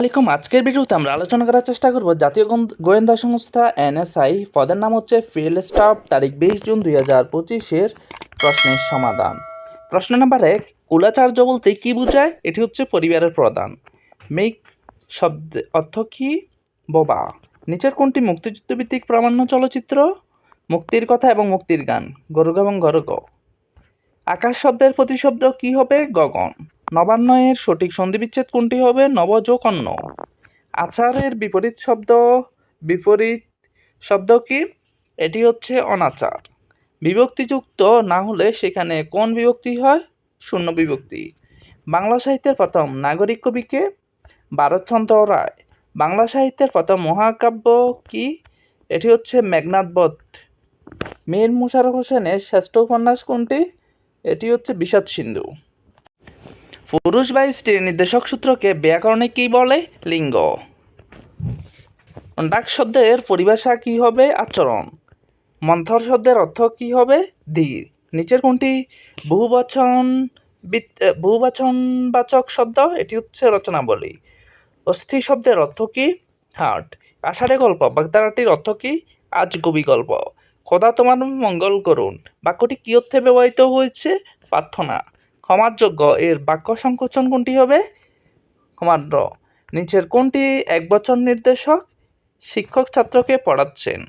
আলাইকুম। আজকের ভিডিওতে আমরা আলোচনা করার চেষ্টা করব জাতীয় গোয়েন্দা সংস্থা এনএসআই। পদের নাম হচ্ছে ফিল্ড স্টাফ, তারিখ বিশ জুন দুই হাজার পঁচিশের প্রশ্নের সমাধান। প্রশ্ন নাম্বার এক কুলাচার্য বলতে কি বোঝায়? এটি হচ্ছে পরিবারের প্রধান। মেক শব্দ অর্থ কি? বোবা। নিচের কোনটি মুক্তিযুদ্ধভিত্তিক প্রামাণ্য চলচ্চিত্র? মুক্তির কথা এবং মুক্তির গান। গরুগ এবং গরুগ। আকাশ শব্দের প্রতিশব্দ কি হবে? গগন। নবান্নয়ের সঠিক সন্ধিবিচ্ছেদ কোনটি হবে? নবযোগ অন্য আচারের বিপরীত শব্দ বিপরীত শব্দ কি? এটি হচ্ছে অনাচার। বিভক্তিযুক্ত না হলে সেখানে কোন বিভক্তি হয়? শূন্য বিভক্তি। বাংলা সাহিত্যের প্রথম নাগরিক কবিকে ভারতচন্দ্র রায়। বাংলা সাহিত্যের প্রথম মহাকাব্য কি? এটি হচ্ছে মেঘনাদ বধ। মীর মুশারফ হোসেনের শ্রেষ্ঠ উপন্যাস কোনটি? এটি হচ্ছে বিষাদ সিন্ধু। পুরুষ বা স্ত্রীর নির্দেশক সূত্রকে ব্যাকরণে কি বলে? লিঙ্গ। ডাক শব্দের পরিভাষা কি হবে? আচরণ। মন্থর শব্দের অর্থ কি হবে? ধীর। নিচের কোনটি? বহুবচন বহুবচনবাচক শব্দ, এটি হচ্ছে রচনাবলী। অস্থি শব্দের অর্থ কি? হার্ট আষাঢ়ে গল্প বাগধারাটির অর্থ কি? আজ কবি গল্প। খোদা তোমার মঙ্গল করুন। বাক্যটি কি অর্থে ব্যবহৃত হয়েছে? প্রার্থনা। ক্ষমার যোগ্য এর বাক্য সংকোচন কোনটি হবে? ক্ষমার্য নিচের কোনটি এক বছর নির্দেশক? শিক্ষক ছাত্রকে পড়াচ্ছেন।